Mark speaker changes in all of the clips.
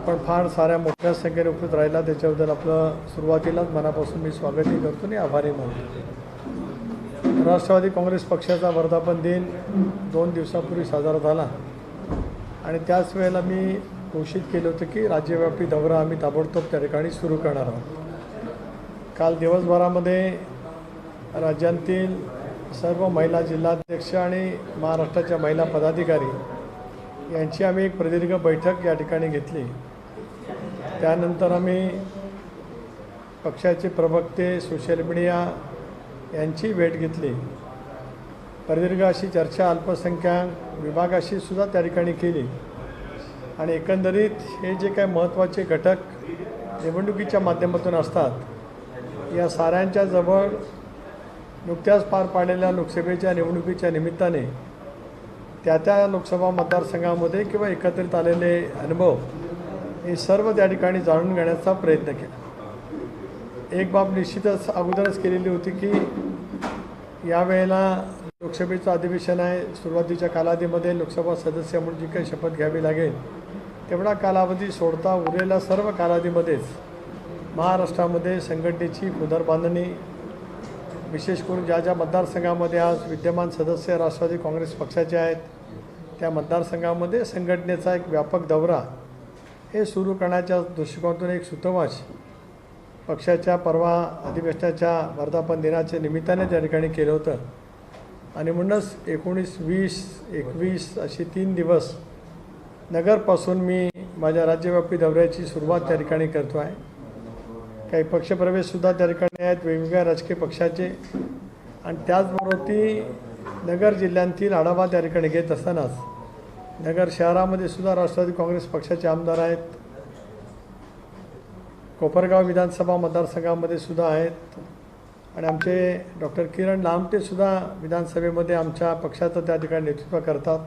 Speaker 1: आपण फार साऱ्या मोठ्या संख्येने उपस्थित राहिला त्याच्याबद्दल आपलं सुरुवातीलाच मनापासून मी स्वागतही करतो आणि आभारी मानतो राष्ट्रवादी काँग्रेस पक्षाचा वर्धापन दिन दोन दिवसापूर्वी साजरा झाला. आणि त्याच वेळेला मी घोषित केलं होतं की राज्यव्यापी दौरा आम्ही ताबडतोब त्या ठिकाणी सुरू करणार आहोत. काल दिवसभरामध्ये राज्यातील सर्व महिला जिल्हाध्यक्ष आणि महाराष्ट्राच्या महिला पदाधिकारी यांची आम्ही एक प्रदीर्घ बैठक या ठिकाणी घेतली. त्यानंतर आम्ही पक्षाचे प्रवक्ते सोशल मीडिया यांची भेट घेतली. प्रदीर्घ अशी चर्चा अल्पसंख्याक विभागाशी सुद्धा त्या ठिकाणी केली. आणि एकंदरीत हे जे काही महत्त्वाचे घटक निवडणुकीच्या माध्यमातून असतात या साऱ्यांच्या जवळ नुकत्याच पार पाडलेल्या लोकसभेच्या निवडणुकीच्या निमित्ताने त्या त्या लोकसभा मतदारसंघामध्ये किंवा एकत्रित आलेले अनुभव हे सर्व त्या ठिकाणी जाणून घेण्याचा प्रयत्न केला. एक बाब निश्चितच अगोदरच केलेली होती की यावेळेला लोकसभेचं अधिवेशन आहे. सुरुवातीच्या कालावधीमध्ये लोकसभा सदस्य म्हणून जी काही शपथ घ्यावी लागेल तेवढा कालावधी सोडता उरलेल्या सर्व कालावधीमध्येच महाराष्ट्रामध्ये संघटनेची पुनर्बांधणी विशेष करून ज्या ज्या मतदारसंघामध्ये आज विद्यमान सदस्य राष्ट्रवादी काँग्रेस पक्षाचे आहेत त्या मतदारसंघामध्ये संघटनेचा एक व्यापक दौरा हे सुरू करण्याच्या दृष्टिकोनातून एक सुतवाच पक्षाच्या परवा अधिवेशनाच्या वर्धापन दिनाच्या निमित्ताने त्या ठिकाणी केलं होतं. आणि म्हणूनच एकोणीस वीस एकवीस असे तीन दिवस नगरपासून मी माझ्या राज्यव्यापी दौऱ्याची सुरुवात त्या ठिकाणी करतो आहे. काही पक्षप्रवेशसुद्धा त्या ठिकाणी आहेत वेगवेगळ्या राजकीय पक्षाचे. आणि त्याचबरोबर ती नगर जिल्ह्यांतील आढावा त्या ठिकाणी घेत असतानाच नगर शहरामध्ये सुद्धा राष्ट्रवादी काँग्रेस पक्षाचे आमदार आहेत. कोपरगाव विधानसभा मतदारसंघामध्ये सुद्धा आहेत. आणि आमचे डॉक्टर किरण लामटे सुद्धा विधानसभेमध्ये आमच्या पक्षाचं त्या ठिकाणी नेतृत्व करतात.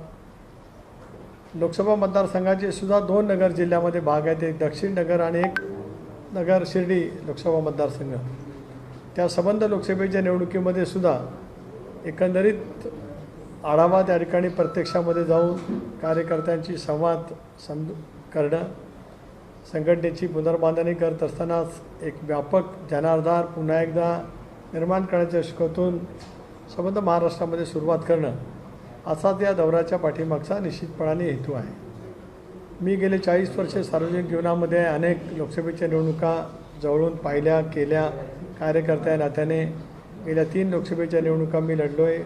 Speaker 1: लोकसभा मतदारसंघाचे सुद्धा दोन नगर जिल्ह्यामध्ये भाग आहेत. एक दक्षिण नगर आणि एक नगर शिर्डी लोकसभा मतदारसंघ. त्या संबंध लोकसभेच्या निवडणुकीमध्ये सुद्धा एकंदरीत आढावा त्या ठिकाणी प्रत्यक्षामध्ये जाऊन कार्यकर्त्यांची संवाद सम करणं संघटनेची पुनर्बांधणी करत असतानाच एक व्यापक जनाधार पुन्हा एकदा निर्माण करण्याच्या शिकवतून संबंध महाराष्ट्रामध्ये सुरुवात करणं असाच या दौऱ्याच्या पाठीमागचा निश्चितपणाने हेतू आहे. मी गेले चाळीस वर्षे सार्वजनिक जीवनामध्ये अनेक लोकसभेच्या निवडणुका जवळून पाहिल्या केल्या कार्यकर्त्या नात्याने. गेल्या तीन लोकसभेच्या निवडणुका मी लढलो आहे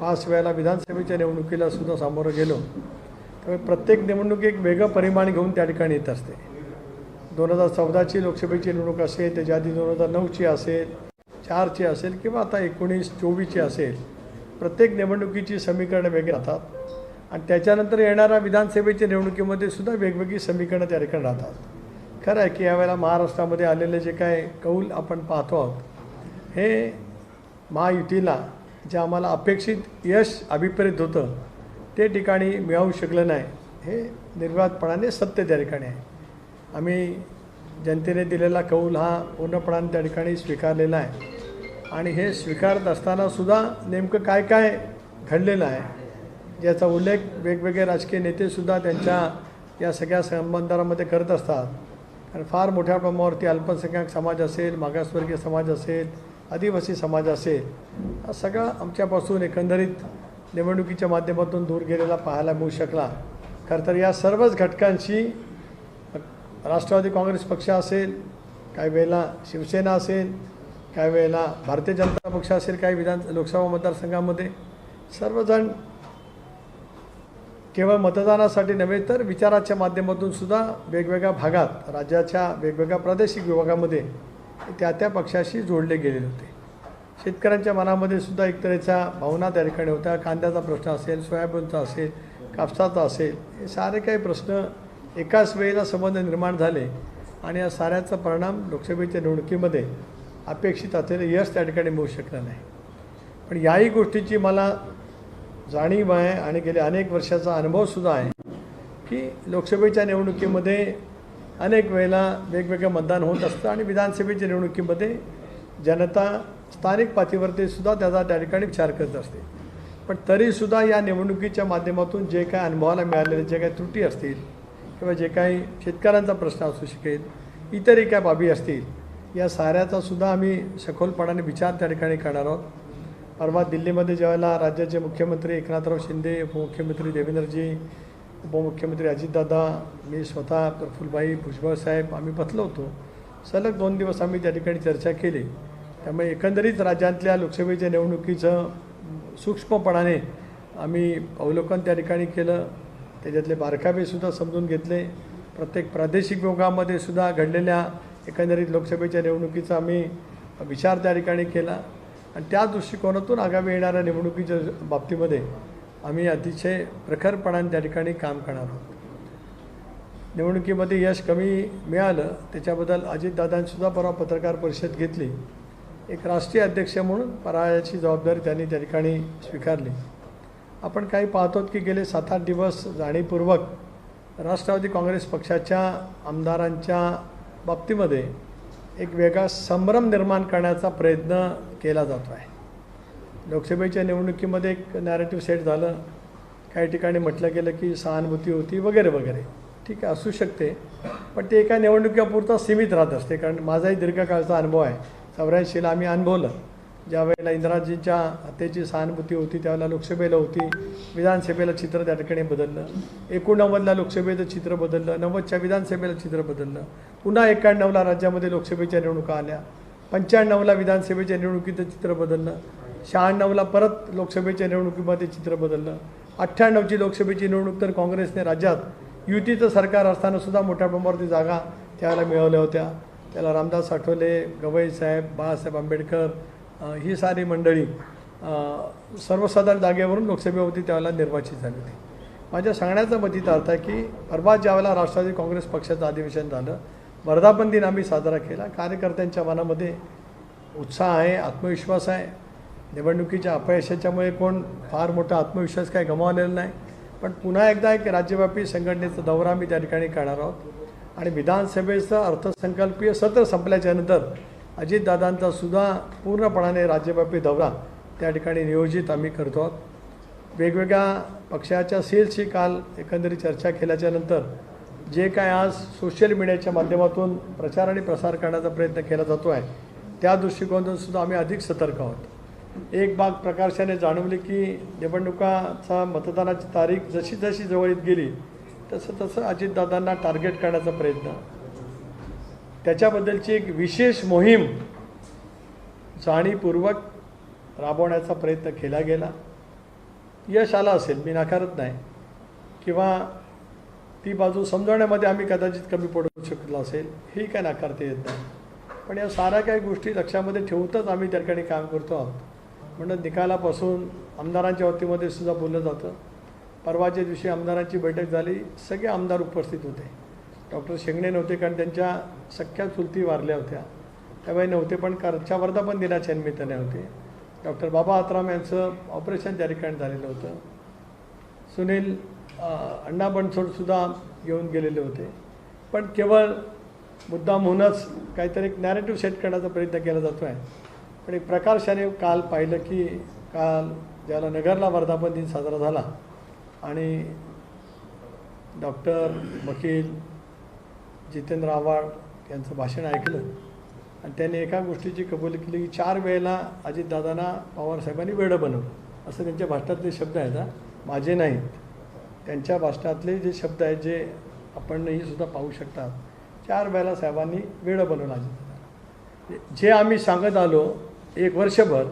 Speaker 1: पाच वेळेला विधानसभेच्या निवडणुकीला सुद्धा सामोरं गेलो. त्यामुळे प्रत्येक निवडणूक एक वेगळं परिमाण घेऊन त्या ठिकाणी येत असते. दोन हजार चौदाची लोकसभेची निवडणूक असेल त्याच्या आधी दोन हजार नऊची असेल चारची असेल किंवा आता एकोणीस चोवीसची असेल प्रत्येक निवडणुकीची समीकरणं वेगळी राहतात. आणि त्याच्यानंतर येणाऱ्या विधानसभेच्या निवडणुकीमध्ये सुद्धा वेगवेगळी समीकरणं त्या ठिकाणी राहतात. खरं आहे की यावेळेला महाराष्ट्रामध्ये आलेले जे काय कौल आपण पाहतो आहोत हे महायुतीला जे आम्हाला अपेक्षित यश अभिप्रेत होतं ते ठिकाणी मिळवू शकलं नाही. हे निर्वाधपणाने सत्य त्या ठिकाणी आहे. आम्ही जनतेने दिलेला कौल हा पूर्णपणाने त्या ठिकाणी स्वीकारलेला आहे. आणि हे स्वीकारत असताना सुद्धा नेमकं काय काय घडलेलं आहे ज्याचा उल्लेख वेगवेगळे राजकीय नेतेसुद्धा त्यांच्या या सगळ्या संबंधामध्ये करत असतात. कारण फार मोठ्या प्रमाणावरती अल्पसंख्याक समाज असेल मागासवर्गीय समाज असेल आदिवासी समाज असेल हा सगळा आमच्यापासून एकंदरीत निवडणुकीच्या माध्यमातून दूर गेलेला पाहायला मिळू शकला. खरं तर या सर्वच घटकांशी राष्ट्रवादी काँग्रेस पक्ष असेल काही वेळेला शिवसेना असेल काही वेळेला भारतीय जनता पक्ष असेल काही विधान लोकसभा मतदारसंघामध्ये सर्वजण केवळ मतदानासाठी नव्हे तर विचाराच्या माध्यमातून सुद्धा वेगवेगळ्या भागात राज्याच्या वेगवेगळ्या प्रादेशिक विभागामध्ये त्या त्या पक्षाशी जोडले गेलेले होते. शेतकऱ्यांच्या मनामध्ये सुद्धा एक तऱ्हेचा भावना त्या ठिकाणी होत्या. कांद्याचा प्रश्न असेल सोयाबीनचा असेल कापसाचा असेल हे सारे काही प्रश्न एकाच वेळेला संबंध निर्माण झाले आणि या साऱ्याचा परिणाम लोकसभेच्या निवडणुकीमध्ये अपेक्षित असलेलं यश त्या ठिकाणी मिळू शकलं नाही. पण याही गोष्टीची मला जाणीव आहे आणि गेल्या अनेक वर्षाचा अनुभवसुद्धा आहे की लोकसभेच्या निवडणुकीमध्ये अनेक वेळेला वेगवेगळं मतदान होत असतं आणि विधानसभेच्या निवडणुकीमध्ये जनता स्थानिक पातळीवरती सुद्धा त्याचा त्या ठिकाणी विचार करत असते. पण तरीसुद्धा या निवडणुकीच्या माध्यमातून जे काय अनुभवाला मिळालेले जे काही त्रुटी असतील किंवा जे काही शेतकऱ्यांचा प्रश्न असू शकेल इतरही काय बाबी असतील या साऱ्याचा सुद्धा आम्ही सखोलपणाने विचार त्या ठिकाणी करणार आहोत. परवा दिल्लीमध्ये ज्यावेळेला राज्याचे मुख्यमंत्री एकनाथराव शिंदे उपमुख्यमंत्री देवेंद्रजी उपमुख्यमंत्री अजितदादा मी स्वतः प्रफुल्लभाई भुजबळ साहेब आम्ही बसलो होतो. सलग दोन दिवस आम्ही त्या ठिकाणी चर्चा केली. त्यामुळे एकंदरीत राज्यातल्या लोकसभेच्या निवडणुकीचं सूक्ष्मपणाने आम्ही अवलोकन त्या ठिकाणी केलं. त्याच्यातले बारकावेसुद्धा समजून घेतले. प्रत्येक प्रादेशिक विभागामध्ये सुद्धा घडलेल्या एकंदरीत लोकसभेच्या निवडणुकीचा आम्ही विचार त्या ठिकाणी केला. आणि त्या दृष्टिकोनातून आगामी येणाऱ्या निवडणुकीच्या बाबतीमध्ये आम्ही अतिशय प्रखरपणाने त्या ठिकाणी काम करणार आहोत. निवडणुकीमध्ये यश कमी मिळालं त्याच्याबद्दल अजितदादांसुद्धा परवा पत्रकार परिषद घेतली. एक राष्ट्रीय अध्यक्ष म्हणून परायाची जबाबदारी त्यांनी त्या ठिकाणी स्वीकारली. आपण काही पाहतो की गेले सात आठ दिवस जाणीवपूर्वक राष्ट्रवादी काँग्रेस पक्षाच्या आमदारांच्या बाबतीमध्ये एक वेगळा संभ्रम निर्माण करण्याचा प्रयत्न केला जातो आहे लोकसभेच्या निवडणुकीमध्ये एक नॅरेटिव्ह सेट झालं. काही ठिकाणी म्हटलं गेलं की सहानुभूती होती वगैरे वगैरे. ठीक आहे असू शकते. पण ते एका निवडणुकीपुरता सीमित राहत असते. कारण माझाही दीर्घकाळचा अनुभव आहे. चौऱ्याऐंशीला आम्ही अनुभवलं. ज्या वेळेला इंदिराजींच्या हत्येची सहानुभूती होती त्यावेळेला लोकसभेला होती. विधानसभेला चित्र त्या ठिकाणी बदललं. एकोणनव्वदला लोकसभेचं चित्र बदललं. नव्वदच्या विधानसभेला चित्र बदललं. पुन्हा एक्क्याण्णवला राज्यामध्ये लोकसभेच्या निवडणुका आल्या. पंच्याण्णवला विधानसभेच्या निवडणुकीचं चित्र बदललं. शहाण्णवला परत लोकसभेच्या निवडणुकीमध्ये चित्र बदललं. अठ्ठ्याण्णवची लोकसभेची निवडणूक तर काँग्रेसने राज्यात युतीचं सरकार असतानासुद्धा मोठ्या प्रमाणावरती जागा त्यावेळेला मिळवल्या होत्या. त्याला रामदास आठवले गवई साहेब बाळासाहेब आंबेडकर ही सारी मंडळी सर्वसाधारण जागेवरून लोकसभेवरती त्यावेळेला निर्वाचित झाली होती. माझ्या सांगण्याचा मतीत अर्थ आहे की परवा ज्यावेळेला राष्ट्रवादी काँग्रेस पक्षाचं अधिवेशन झालं वर्धापन दिन आम्ही साजरा केला. कार्यकर्त्यांच्या मनामध्ये उत्साह आहे आत्मविश्वास आहे. निवडणुकीच्या अपयशाच्यामुळे कोण फार मोठा आत्मविश्वास काही गमावलेला नाही. पण पुन्हा एकदा एक राज्यव्यापी संघटनेचा दौरा आम्ही त्या ठिकाणी करणार आहोत. आणि विधानसभेचं अर्थसंकल्पीय सत्र संपल्याच्यानंतर अजितदादांचा सुद्धा पूर्णपणाने राज्यव्यापी दौरा त्या ठिकाणी नियोजित आम्ही करतो आहोत. वेगवेगळ्या पक्षाच्या सेल्सची काल एकंदरीत चर्चा केल्याच्यानंतर जे काय आज सोशल मीडियाच्या माध्यमातून प्रचार आणि प्रसार करण्याचा प्रयत्न केला जातो आहे त्या दृष्टिकोनातून सुद्धा आम्ही अधिक सतर्क आहोत. एक बाग प्रकाशाने जाणवली की निवडणुकाचा मतदानाची तारीख जशी जशी जवळ येत गेली तसं तसं अजितदादांना टार्गेट करण्याचा प्रयत्न. त्याच्याबद्दलची एक विशेष मोहीम जाणीवपूर्वक राबवण्याचा प्रयत्न केला गेला. यश आलं असेल मी नाकारत नाही. किंवा ती बाजू समजवण्यामध्ये आम्ही कदाचित कमी पडू शकलो असेल ही काय नाकारता येत नाही. पण या साऱ्या काही गोष्टी लक्षामध्ये ठेवूनच आम्ही त्या ठिकाणी काम करतो आहोत. म्हणून निकालापासून आमदारांच्या वतीमध्ये सुद्धा बोललं जातं. परवाच्या दिवशी आमदारांची बैठक झाली सगळे आमदार उपस्थित होते. डॉक्टर शेंगणे नव्हते कारण त्यांच्या सख्या चुलती वारल्या होत्या. त्यावेळी नव्हते पण कारच्या वर्धापन दिनाच्या निमित्ताने होते. डॉक्टर बाबा आत्राम यांचं ऑपरेशन त्या ठिकाणी झालेलं होतं. सुनील अण्णा बनसोडसुद्धा घेऊन गेलेले होते. पण केवळ मुद्दा म्हणूनच काहीतरी एक नॅरेटिव्ह सेट करण्याचा प्रयत्न केला जातो आहे आणि प्रकाशाने काल पाहिलं की काल ज्याला नगरला वर्धापन दिन साजरा झाला आणि डॉक्टर वकील जितेंद्र आव्हाड यांचं भाषण ऐकलं आणि त्यांनी एका गोष्टीची कबुली केली की चार वेळेला अजितदादांना पवारसाहेबांनी वेडं बनवलं. असं त्यांच्या भाषणातले शब्द आहेत माझे नाहीत. त्यांच्या भाषणातले जे शब्द आहेत जे आपणही सुद्धा पाहू शकतात चार वेळेला साहेबांनी वेळं बनवलं अजितदादा जे आम्ही सांगत आलो एक वर्षभर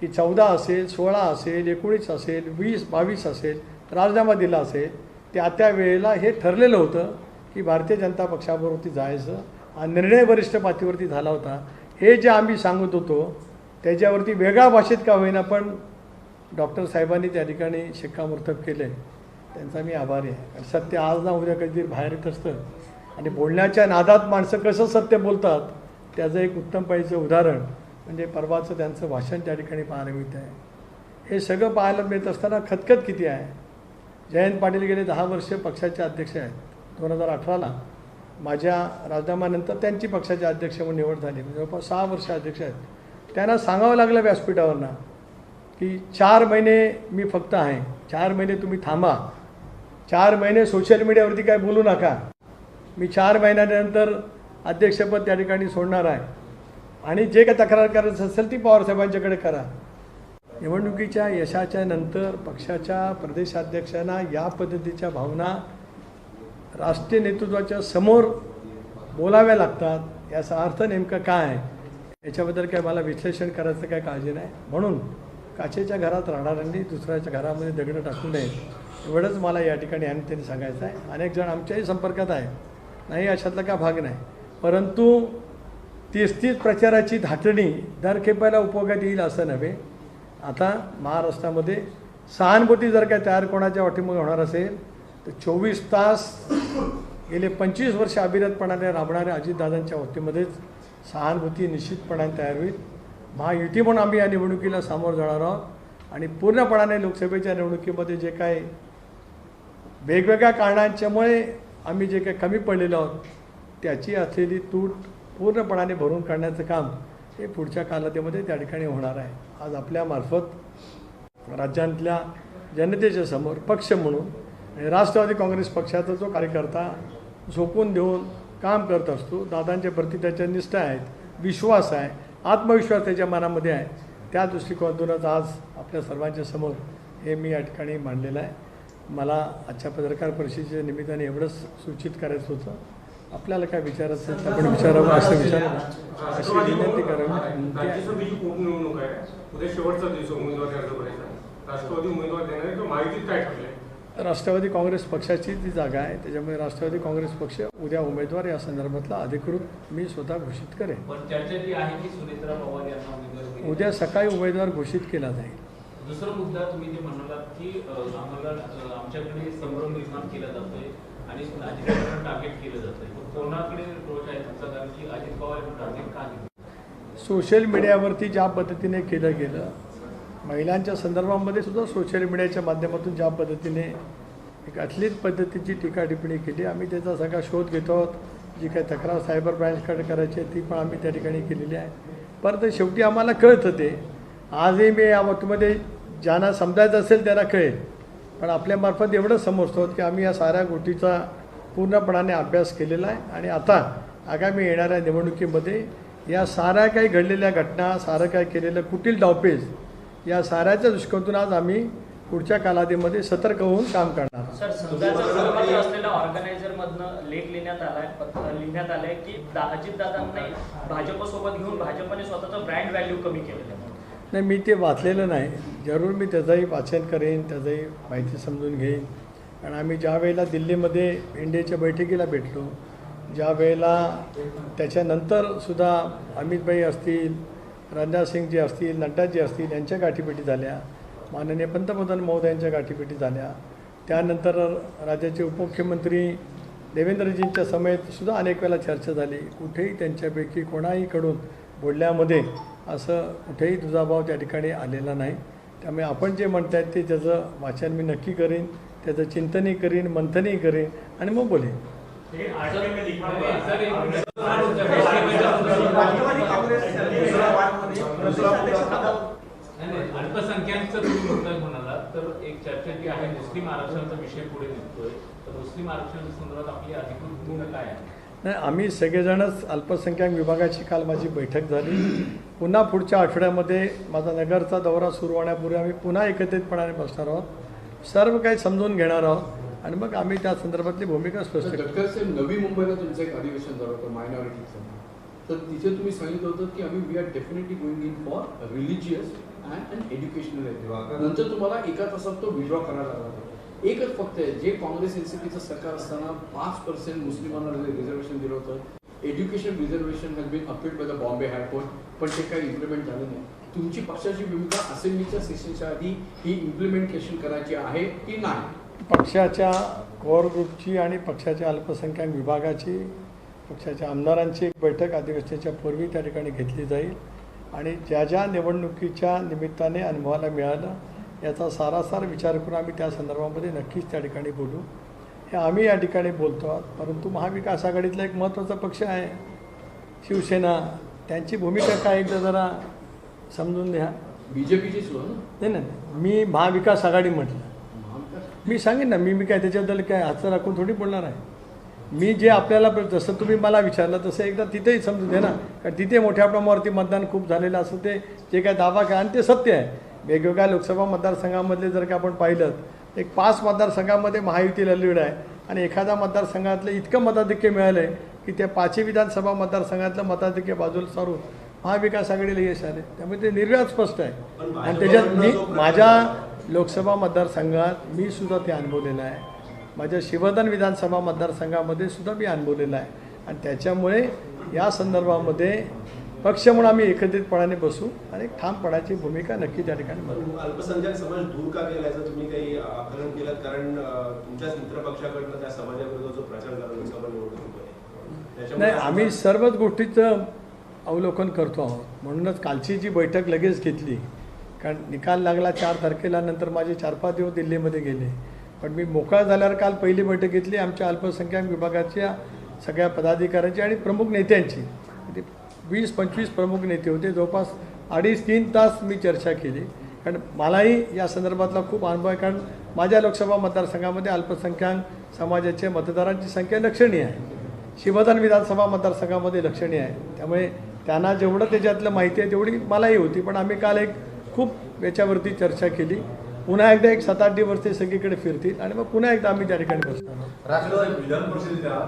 Speaker 1: की चौदा असेल सोळा असेल एकोणीस असेल वीस बावीस असेल राजीनामा दिला असेल त्या त्या वेळेला हे ठरलेलं होतं की भारतीय जनता पक्षाबरोबरती जायचं हा निर्णय वरिष्ठ पातळीवरती झाला होता. हे जे आम्ही सांगत होतो त्याच्यावरती वेगळ्या भाषेत का होईना पण डॉक्टर साहेबांनी त्या ठिकाणी शिक्कामोर्तब केलं आहे त्यांचा मी आभारी आहे. सत्य आज ना उद्या कधीतरी बाहेर येत असतं आणि बोलण्याच्या नादात माणसं कसं सत्य बोलतात? त्याचं एक उत्तम पाहिजे उदाहरण म्हणजे परवाचं त्यांचं भाषण त्या ठिकाणी पाहायला मिळतं आहे. हे सगळं पाहायला मिळत असताना खतखत किती आहे? जयंत पाटील गेले दहा वर्ष पक्षाचे अध्यक्ष आहेत. दोन हजार अठराला माझ्या राजीनाम्यानंतर त्यांची पक्षाचे अध्यक्ष म्हणून निवड झाली. म्हणजे जवळपास सहा वर्ष अध्यक्ष आहेत. त्यांना सांगावं लागलं व्यासपीठावरनं की चार महिने मी फक्त आहे. चार महिने तुम्ही थांबा. चार महिने सोशल मीडियावरती काय बोलू नका. मी चार महिन्यानंतर अध्यक्षपद त्या ठिकाणी सोडणार आहे. आणि जे काही तक्रार करायचं असेल ती पवारसाहेबांच्याकडे करा. निवडणुकीच्या यशाच्या नंतर पक्षाच्या प्रदेशाध्यक्षांना या पद्धतीच्या भावना राष्ट्रीय नेतृत्वाच्या समोर बोलाव्या लागतात याचा अर्थ नेमका काय आहे? याच्याबद्दल काय मला विश्लेषण करायचं काय काळजी नाही? म्हणून काचेच्या घरात राहणाऱ्यांनी दुसऱ्याच्या घरामध्ये दगडं टाकू नयेत एवढंच मला या ठिकाणी आणि त्यांनी सांगायचं आहे. अनेक जण आमच्याही संपर्कात आहे नाही अशातला का भाग नाही. परंतु तीच तीच प्रचाराची धाटणी दर खेपायला उपयोगात येईल असं नव्हे. आता महाराष्ट्रामध्ये सहानुभूती जर काय तयार कोणाच्या वाटेमुळे होणार असेल तर चोवीस तास गेले पंचवीस वर्ष अविरतपणाने राबणाऱ्या अजितदादांच्या वतीमध्येच सहानुभूती निश्चितपणाने तयार होईल. महायुती म्हणून आम्ही या निवडणुकीला सामोरं जाणार आहोत. आणि पूर्णपणाने लोकसभेच्या निवडणुकीमध्ये जे काय वेगवेगळ्या कारणांच्यामुळे आम्ही जे काही कमी पडलेलो आहोत त्याची असलेली तूट पूर्णपणाने भरून काढण्याचं काम हे पुढच्या कालावधीमध्ये त्या ठिकाणी होणार आहे. आज आपल्यामार्फत राज्यातल्या जनतेच्या समोर पक्ष म्हणून आणि राष्ट्रवादी काँग्रेस पक्षाचा जो कार्यकर्ता झोकून देऊन काम करत असतो दादांच्या प्रती त्याच्या निष्ठा आहेत विश्वास आहे आत्मविश्वास त्याच्या मनामध्ये आहे त्या दृष्टिकोनातूनच आज आपल्या सर्वांच्या समोर हे मी या ठिकाणी मांडलेलं आहे. मला आजच्या पत्रकार परिषदेच्या निमित्ताने एवढंच सूचित करायचं होतं. आपल्याला काय विचारायचं असेल तर आपण विचारावं असं विचारावं. अशी विनंती करावी.
Speaker 2: राष्ट्रवादी
Speaker 1: काँग्रेस पक्षाची ती जागा आहे. त्याच्यामुळे राष्ट्रवादी काँग्रेस पक्ष उद्या उमेदवार या संदर्भातला अधिकृत मी स्वतः घोषित करेन.
Speaker 3: पण चर्चा जी आहे की सुनेत्रा पवार यांना उमेदवारी दिली.
Speaker 1: उद्या सकाळी उमेदवार घोषित केला जाईल.
Speaker 3: दुसरा मुद्दा तुम्ही जे म्हणालात की आम्हाला आमच्याकडे संभ्रम निर्माण केला जातोय. आणि अजित पवार टार्गेट केलं जातं कोणाकडे रोज आहे तुमचा? कारण की अजित पवार टार्गेट का
Speaker 1: सोशल मीडियावरती ज्या पद्धतीने केलं गेलं महिलांच्या संदर्भामध्ये सुद्धा सोशल मीडियाच्या माध्यमातून ज्या पद्धतीने एक अश्लील पद्धतीची टीका टिप्पणी केली आम्ही त्याचा सगळा शोध घेतो आहोत. जी काही तक्रार सायबर ब्रँचकडे करायची आहे ती पण आम्ही त्या ठिकाणी केलेली आहे. परंतु शेवटी आम्हाला कळतं ते. आजही मी या वक्तमध्ये ज्यांना समजायचं असेल त्यांना कळेल. पण आपल्यामार्फत एवढं समजतो की आम्ही या साऱ्या गोष्टीचा पूर्णपणाने अभ्यास केलेला आहे आणि आता आगामी येणाऱ्या निवडणुकीमध्ये या साऱ्या काही घडलेल्या घटना सारं काय केलेलं कुटील डावपेज या साऱ्याच्या दृष्टिकोनातून आज आम्ही पुढच्या कालावधीमध्ये सतर्क होऊन काम करणार आहोत.
Speaker 4: सर असलेल्या लेख लिहिण्यात आलाय लिहिण्यात की भाजपसोबत घेऊन भाजपने स्वतःचं ब्रँड व्हॅल्यू कमी केलेलं आहे
Speaker 1: नाही मी ते वाचलेलं नाही. जरूर मी त्याचंही वाचन करेन त्याचंही माहिती समजून घेईन. आणि आम्ही ज्या वेळेला दिल्लीमध्ये इंडियाच्या बैठकीला भेटलो ज्या वेळेला त्याच्यानंतरसुद्धा अमितबाई अमितभाई असतील राजनाथ सिंगजी असतील नड्डाजी असतील यांच्या गाठीभेटी झाल्या. माननीय पंतप्रधान महोदयांच्या गाठीभेटी झाल्या. त्यानंतर राज्याचे उपमुख्यमंत्री देवेंद्रजींच्या समेत सुद्धा अनेक वेळा चर्चा झाली. कुठेही त्यांच्यापैकी कोणाहीकडून बोलण्यामध्ये असं कुठेही दुजाभाव त्या ठिकाणी आलेला नाही. त्यामुळे आपण जे म्हणत आहेत ते त्याचं वाचन मी नक्की करीन त्याचं चिंतनही करीन मंथनही करीन आणि मग बोलेन.
Speaker 3: नाही, अल्पसंख्याकचं तुम्ही मुद्दा म्हणाला तर एक चर्चा जी आहे मुस्लिम आरक्षणाचा विषय पुढे निघतोय. तर मुस्लिम आरक्षण संदर्भात आपली अधिकृत भूमिका काय आहे?
Speaker 1: नाही आम्ही सगळेजणच अल्पसंख्याक विभागाची काल माझी बैठक झाली. पुन्हा पुढच्या आठवड्यामध्ये माझा नगरचा दौरा सुरू होण्यापूर्वी आम्ही पुन्हा एकत्रितपणाने बसणार आहोत. सर्व काही समजून घेणार आहोत. आणि मग आम्ही त्या संदर्भातली भूमिका स्पष्ट
Speaker 5: नवी मुंबईला तुमचं एक अधिवेशन झालं होतं मायनॉरिटीचं तर तिथे तुम्ही सांगितलं होतं की आम्ही we are definitely going in for religious and and educational नंतर तुम्हाला एका तासात तो विड्रॉ करायला लागला. होता. एकच फक्त आहे जे काँग्रेस एनसीपीचं सरकार असताना पाच पर्सेंट मुस्लिमांना रिझर्वेशन दिलं होतं. Education reservation has been appealed by the Bombay high court पण ते काही इम्प्लिमेंट झालं नाही. तुमची पक्षाची भूमिका असेंब्लीच्या सेशनच्या आधी ही इम्प्लिमेंटेशन करायची आहे की नाही?
Speaker 1: पक्षाच्या कोर ग्रुपची आणि पक्षाच्या अल्पसंख्याक विभागाची पक्षाच्या आमदारांची एक बैठक अधिवेशनाच्या पूर्वी त्या ठिकाणी घेतली जाईल. आणि ज्या ज्या निवडणुकीच्या निमित्ताने अनुभवाला मिळालं याचा सारासार विचार करून आम्ही त्या संदर्भामध्ये नक्कीच त्या ठिकाणी बोलू. हे आम्ही या ठिकाणी बोलतो आहोत परंतु महाविकास आघाडीतला एक महत्त्वाचा पक्ष आहे. शिवसेना त्यांची भूमिका काय एकदा जरा समजून घ्या.
Speaker 5: बीजेपीची सुद्धा ना?
Speaker 1: नाही नाही मी महाविकास आघाडी म्हटलं. मी सांगेन ना मी मी काय त्याच्याबद्दल काय हातचं राखून थोडी बोलणार आहे. मी जे आपल्याला जसं तुम्ही मला विचारलं तसं एकदा तिथेही समजू दे ना. कारण तिथे मोठ्या प्रमाणावरती मतदान खूप झालेलं असं ते जे काय दावा काय आणि ते सत्य आहे. वेगवेगळ्या लोकसभा मतदारसंघामधले जर का आपण पाहिलं एक पाच मतदारसंघामध्ये महायुतीला लीड आहे आणि एखाद्या मतदारसंघातलं इतकं मताधिक्य मिळालं आहे की त्या पाचही विधानसभा मतदारसंघातलं मताधिक्य बाजूला सारून महाविकास आघाडीला यश आले त्यामुळे ते निर्व्याज स्पष्ट आहे. आणि त्याच्यात मी माझ्या लोकसभा मतदारसंघात मी सुद्धा ते अनुभवलेलं आहे. माझ्या शिवधन विधानसभा मतदारसंघामध्ये सुद्धा मी अनुभवलेलं आहे. आणि त्याच्यामुळे या संदर्भामध्ये पक्ष म्हणून आम्ही एकत्रितपणाने बसू आणि ठामपणाची भूमिका नक्की त्या ठिकाणी
Speaker 6: अल्पसंख्याक समाज दूर का केला याचं तुम्ही काही आकलन केलं कारण तुमच्याच मित्रपक्षाकडनं त्या समाजाविरुद्ध जो प्रचार झाला
Speaker 1: नाही आम्ही सर्वच गोष्टीचं अवलोकन करतो आहोत. म्हणूनच कालची जी बैठक लगेच घेतली. कारण निकाल लागला चार तारखेला नंतर माझे चार पाच दिवस दिल्लीमध्ये गेले. पण मी मोकळा झाल्यावर काल पहिली बैठक घेतली आमच्या अल्पसंख्याक विभागाच्या सगळ्या पदाधिकाऱ्यांची आणि प्रमुख नेत्यांची. वीस पंचवीस प्रमुख नेते होते. जवळपास अडीच तीन तास मी चर्चा केली. कारण मलाही या संदर्भातला खूप अनुभव आहे. कारण माझ्या लोकसभा मतदारसंघामध्ये अल्पसंख्याक समाजाच्या मतदारांची संख्या लक्षणीय आहे. शिवधन विधानसभा मतदारसंघामध्ये लक्षणीय आहे. त्यामुळे त्यांना जेवढं त्याच्यातलं माहिती आहे तेवढी मलाही होती. पण आम्ही काल एक खूप याच्यावरती चर्चा केली. पुन्हा एकदा एक सात आठ दिवस ते सगळीकडे फिरतील आणि मग पुन्हा एकदा आम्ही त्या ठिकाणी बसणार आहोत
Speaker 6: राष्ट्रवादी विधान परिषदेच्या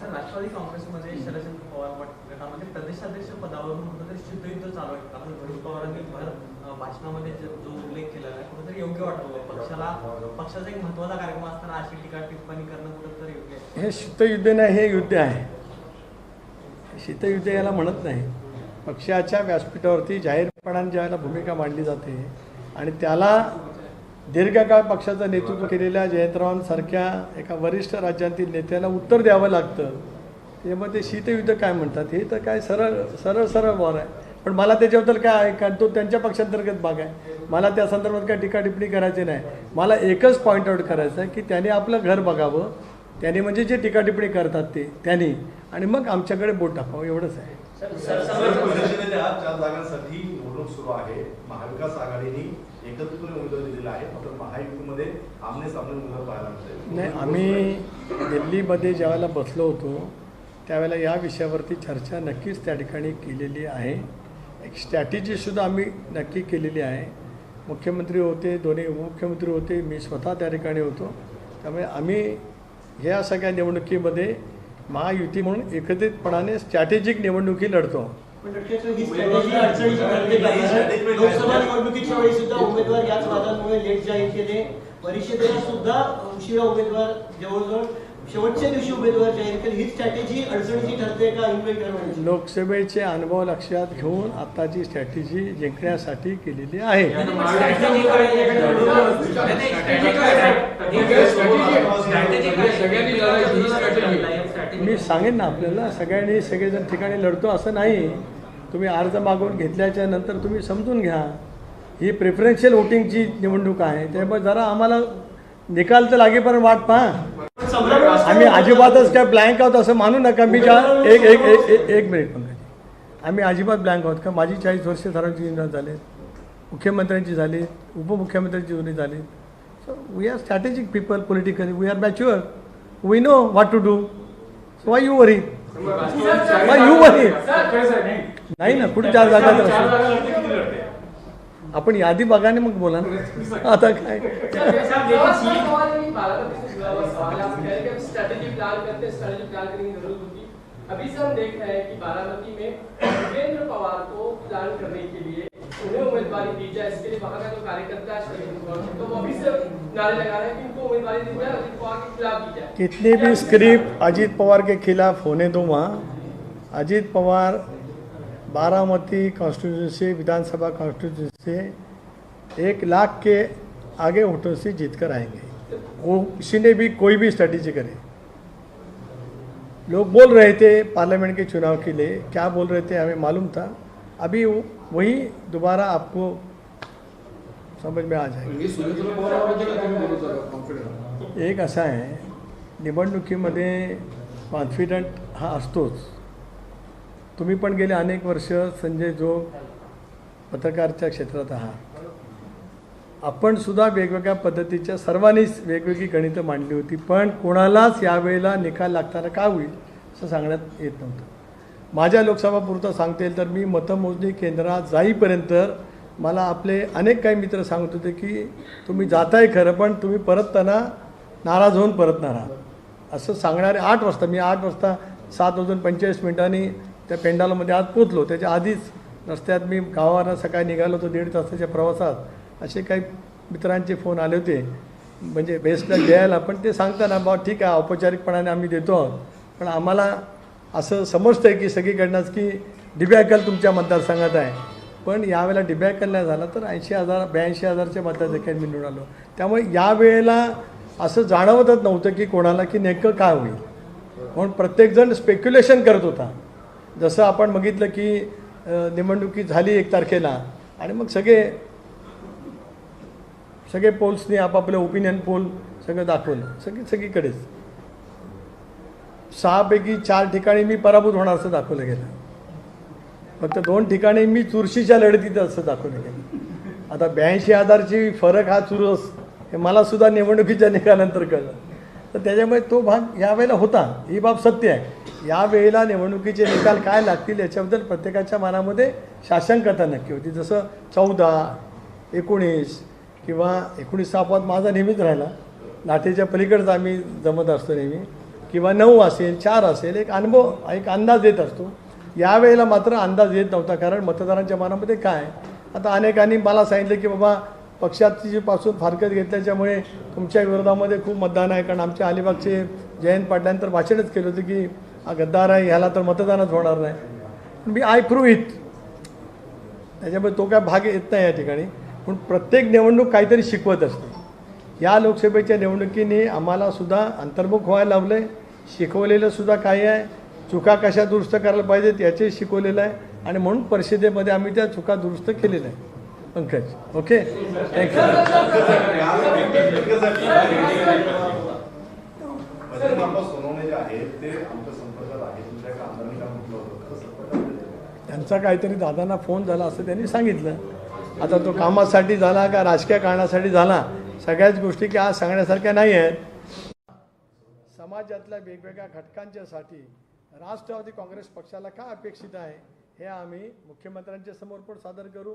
Speaker 7: सर राष्ट्रवादी काँग्रेसमध्ये शरदचंद्र पवार गटामध्ये प्रदेशाध्यक्ष पदावरून कुठेतरी शुद्धयुद्ध चालू आहे. आपण शरद पवारांनी भर भाषणामध्ये जो उल्लेख केलेला आहे कुठेतरी योग्य वाटतो पक्षाला पक्षाचा एक महत्त्वाचा कार्यक्रम असताना अशी टीका टिप्पणी करणं कुठेतरी योग्य आहे.
Speaker 1: हे शीतयुद्ध नाही हे युद्ध आहे. शीतयुद्ध याला म्हणत नाही. पक्षाच्या व्यासपीठावरती जाहीरपणाने ज्यावेळेला भूमिका मांडली जाते आणि त्याला दीर्घकाळ पक्षाचं नेतृत्व केलेल्या जयंतरावांसारख्या एका वरिष्ठ राज्यातील नेत्याला उत्तर द्यावं लागतं ते शीतयुद्ध काय म्हणतात? हे तर काय सरळ सरळ सरळ वॉर आहे. पण मला त्याच्याबद्दल काय आहे? कारण तो त्यांच्या पक्षांतर्गत भाग आहे. मला त्या संदर्भात काय टीका टिप्पणी करायची नाही. मला एकच पॉईंट आऊट करायचं आहे की त्याने आपलं घर बघावं. त्याने म्हणजे जे टीका टिप्पणी करतात ते त्यांनी. आणि मग आमच्याकडे बोट टाकावं. एवढंच आहे.
Speaker 4: सर- सर-
Speaker 6: विधान
Speaker 4: सर-
Speaker 6: परिषदेच्या चार जागांसाठी निवडणूक सुरू आहे. महाविकास आघाडीने एकत्रितपणे उमेदवार दिलेला आहे. मात्र महायुतीमध्ये आमने सामने उमेदवार पाहायला मिळते
Speaker 1: नाही आम्ही दिल्लीमध्ये ज्यावेळेला बसलो होतो त्यावेळेला या विषयावरती चर्चा नक्कीच त्या ठिकाणी केलेली आहे. एक स्ट्रॅटेजीसुद्धा आम्ही नक्की केलेली आहे. मुख्यमंत्री होते दोन्ही उपमुख्यमंत्री होते मी स्वतः त्या ठिकाणी होतो. त्यामुळे आम्ही ह्या सगळ्या निवडणुकीमध्ये महायुती म्हणून एकत्रितपणाने स्ट्रॅटेजिक निवडणुकी लढतो.
Speaker 8: उमेदवार याच वादांमुळे लेट जाहीर केले. परिषदेला सुद्धा उशिरा उमेदवार जवळजवळ शेवटच्या दिवशी उमेदवार जाहीर केले. ही स्ट्रॅटेजी अडचणीची ठरते का इन्व्हेट
Speaker 1: लोकसभेचे अनुभव लक्षात घेऊन आताची स्ट्रॅटेजी जिंकण्यासाठी केलेली आहे. मी सांगेन ना आपल्याला सगळ्यांनी सगळेजण ठिकाणी लढतो असं नाही. तुम्ही अर्ज मागून घेतल्याच्या नंतर तुम्ही समजून घ्या. ही प्रेफरन्शियल वोटिंगची निवडणूक आहे. त्यामुळे जरा आम्हाला निकाल तर लागेपर्यंत वाट पहा. आम्ही अजिबातच काय ब्लँक आहोत असं मानू नका मी ज्या एक एक एक मिनिट पंकज आम्ही अजिबात ब्लँक आहोत का माझी चाळीस वर्ष सर्वांची निवडणूक झाले मुख्यमंत्र्यांची झाली उपमुख्यमंत्र्यांची दोन्ही झाली so we are strategic people politically we are mature we know what to do why you worry why you worry नाही ना कुठे चार जागा. आपण यादी बघा आणि मग बोला ना. आता काय?
Speaker 9: अभी से हम देख रहे हैं कि बारामती में देवेंद्र पवार को प्लान करने के लिए उन्हें उम्मीदवारी दी जाए इसके लिए वहाँ का जो कार्यकर्ता है तो अभी से नारे लगा रहे हैं कि इनको उम्मीदवारी दी जाए पवार के खिलाफ दी जाए
Speaker 1: कितनी भी स्क्रिप्ट अजीत पवार के खिलाफ होने दो वहाँ अजीत पवार बारामती कॉन्स्टिट्यूंसी विधानसभा कॉन्स्टिट्यूंसी एक लाख के आगे वोटों से जीत कर आएंगे। वो किसी ने भी कोई भी स्ट्रेटेजी करे। लोग बोल रहे थे पार्लियामेंट के चुनाव के लिए क्या बोल रहे थे हमें मालूम था। अभी वही दोबारा आपको समझ में आ जाएगा।
Speaker 5: हे
Speaker 1: एक असा आहे निवडणुकीमध्ये कॉन्फिडंट हा असतोच तुम्ही पण गेले अनेक वर्ष संजय जो पत्रकारच्या क्षेत्रात आहात. आपण सुद्धा वेगवेगळ्या पद्धतीच्या सर्वांनीच वेगवेगळी गणितं मांडली होती पण कोणालाच यावेळेला निकाल लागताना का होईल असं सांगण्यात येत नव्हतं. माझ्या लोकसभापुरतं सांगता येईल तर मी मतमोजणी केंद्रात जाईपर्यंत मला आपले अनेक काही मित्र सांगत होते की तुम्ही जाताय खरं पण तुम्ही परतताना नाराज होऊन परतणार आहात. असं सांगणारे आठ वाजता मी आठ वाजता सात वाजून पंचेचाळीस मिनिटांनी त्या पेंडालमध्ये आज पोचलो त्याच्या आधीच रस्त्यात मी गावाला सकाळी निघालो होतो दीड तासाच्या प्रवासात. असे काही मित्रांचे फोन आले होते. म्हणजे बेस्टला द्यायला पण ते सांगताना बा ठीक आहे औपचारिकपणाने आम्ही देतो आहोत. पण आम्हाला असं समजतं आहे की सगळीकडनंच की डिबॅकल तुमच्या मतदारसंघात आहे. पण यावेळेला डिबॅकल नाही झाला तर ऐंशी हजार ब्याऐंशी हजारच्या मतदारसंख्येत मी निवडून आलो. त्यामुळे यावेळेला असं जाणवतच नव्हतं की कोणाला की नेमकं काय होईल. म्हणून प्रत्येकजण स्पेक्युलेशन करत होता. जसं आपण बघितलं की निवडणुकी झाली एक तारखेला आणि मग सगळे सगळे पोल्सनी आपापलं ओपिनियन पोल सगळं दाखवलं सगळी सगळीकडेच. सहापैकी चार ठिकाणी मी पराभूत होणार असं दाखवलं गेलं. फक्त दोन ठिकाणी मी चुरशीच्या लढतीत असं दाखवलं गेलं. आता ब्याऐंशी हजारची फरक हा चुरस हे मला सुद्धा निवडणुकीच्या निकालानंतर कळलं. तर त्याच्यामुळे तो भाग यावेळेला होता. ही बाब सत्य आहे. यावेळेला निवडणुकीचे निकाल काय लागतील याच्याबद्दल प्रत्येकाच्या मनामध्ये शासनकता नक्की होती. जसं चौदा एकोणीस किंवा एकोणीस अपवाद माझा नेहमीच राहिला. लाठीच्या पलीकडचा आम्ही जमत असतो नेहमी. किंवा नऊ असेल चार असेल एक अनुभव एक अंदाज येत असतो. यावेळेला मात्र अंदाज येत नव्हता कारण मतदारांच्या मनामध्ये काय आता अनेकांनी मला सांगितलं की बाबा पक्षाची पासून फारकत घेतल्याच्यामुळे तुमच्या विरोधामध्ये खूप मतदान आहे. कारण आमच्या अलिबागचे जयंत पाटलांतर भाषणच केलं होतं की हा गद्दार आहे ह्याला तर मतदानच होणार नाही. पण मी आय प्रूव्ह इट त्याच्यामुळे तो काय भाग येत नाही या ठिकाणी. पण प्रत्येक निवडणूक काहीतरी शिकवत असते. या लोकसभेच्या निवडणुकीने आम्हाला सुद्धा अंतर्मुख व्हायला लावलं आहे शिकवलेलं सुद्धा काय आहे. चुका कशा दुरुस्त करायला पाहिजेत याचे शिकवलेलं आहे. आणि म्हणून परिषदेमध्ये आम्ही त्या चुका दुरुस्त केलेल्या आहे पंकज ओके थँक्यू त्यांचा काहीतरी दादांना फोन झाला असं त्यांनी सांगितलं. आता तो कामासाठी झाला का राजकीय कारणासाठी झाला? सगळ्याच गोष्टी की आज सांगण्यासारख्या नाही आहेत. समाजातल्या वेगवेगळ्या घटकांच्यासाठी राष्ट्रवादी काँग्रेस पक्षाला काय अपेक्षित आहे हे आम्ही मुख्यमंत्र्यांच्या समोर पण सादर करू.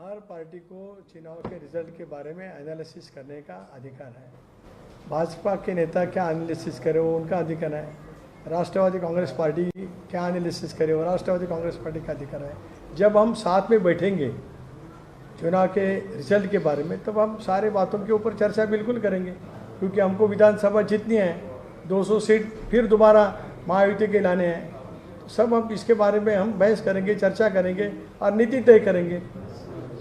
Speaker 1: हर पार्टी को चुनाव के रिज़ल्ट के बारे में एनालिसिस करने का अधिकार है। भाजपा के नेता क्या एनालिसिस करे वो उनका अधिकार है। राष्ट्रवादी कांग्रेस पार्टी क्या एनालिसिस करे वो राष्ट्रवादी कांग्रेस पार्टी का अधिकार है। जब हम साथ में बैठेंगे चुनाव के रिज़ल्ट के बारे में, तब हम सारे बातों के ऊपर चर्चा बिल्कुल करेंगे। क्योंकि हमको विधानसभा जीतनी है 200 सीट फिर दोबारा महायुति के लाने हैं। तो सब हम इसके बारे में हम बहस करेंगे, चर्चा करेंगे और नीति तय करेंगे।